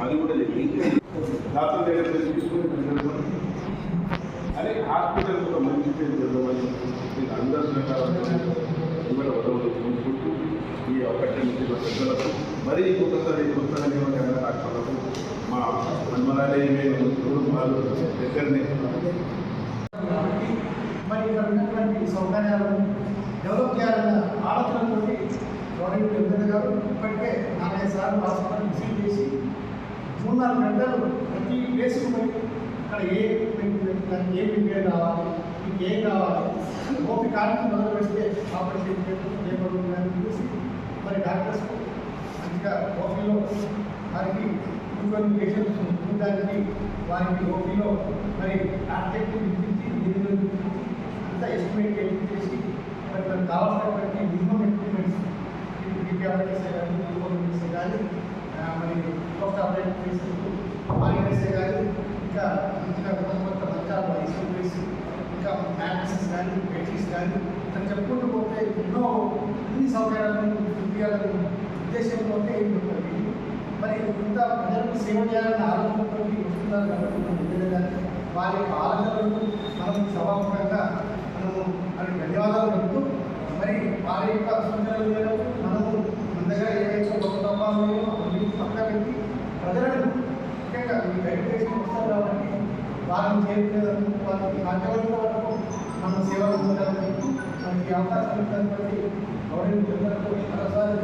అది కూడా చెప్పి డాక్టర్ దగ్గర పోయి తీసుకుని వెళ్దాం. అదే హాస్పిటల్ ఒక మంచి పేరు తెలవని మీకు అందరూ సహకారంతో ఇవాళ వదలదు అనుకుంటూ ఈ అవకాశం ఇచ్చిన పెద్దలకు మరీ ఇంకొకసారి కొత్తగా నియమకాల డాక్టర్లకు మా హనుమరాలయ వాళ్ళు దగ్గరనే మరి ఇక్కడ ఉన్నటువంటి సౌకర్యాలను డెవలప్ చేయాలన్న ఆలోచనతోటి మరియు వెంకయ్య గారు ఇప్పటికే నాలుగైదు సార్లు హాస్పిటల్ విజిట్ చేసి మూడు నాలుగు గంటలు ప్రతి ప్లేస్ పోయి అక్కడ ఏ దానికి ఏ ప్రిపేర్ కావాలి మీకు ఏం కావాలి ఓపి కార్డు మొదలు పెడితే ఆపరేషన్ లేబర్ ఉందని చూసి మరి డాక్టర్స్ మంచిగా ఓపీలో వారికి కొన్ని ఉండడానికి వారికి ఓపీలో మరి ఆర్టెక్ట్ పిలిపించి నిధులు అంతా ఎస్టిమేట్ చేసి మరి మనకు కావాల్సినటువంటి మినిమం కానీ మరి పోస్ట్ ఆపరేట్ చేసి మానిటర్సే కానీ ఇంకా ఇంకా కొత్త కొత్త మంచాలు ఐసీయూ వేసి ఇంకా మ్యాట్రిసెస్ కానీ బెడ్షీట్స్ కానీ ఇట్లా చెప్పుకుంటూ పోతే ఎన్నో అన్ని సౌకర్యాలను చూపించాలని ఉద్దేశంతోనే ఉంటుంది మరి ఇంత ప్రజలకు సేవ చేయాలని ఆలోచనతో వస్తున్నారు కాబట్టి వారి యొక్క ఆలోచనలను మనం సభాముఖంగా మనము వారికి ధన్యవాదాలు చెప్తూ మరి వారి యొక్క సూచనలు మేరకు మనము మన దగ్గర ఏవైతే కొత్త తప్పాలు ఉన్నాయో పక్కన పెట్టి ప్రజలను ముఖ్యంగా ఈ వెరిఫికేషన్ వస్తారు కాబట్టి వారిని చేరుకునేందుకు వారికి సాధ్యమైనంత వరకు మనం సేవలు పొందాలని మనకి అవకాశం ఇచ్చినటువంటి గౌరవ మరోసారి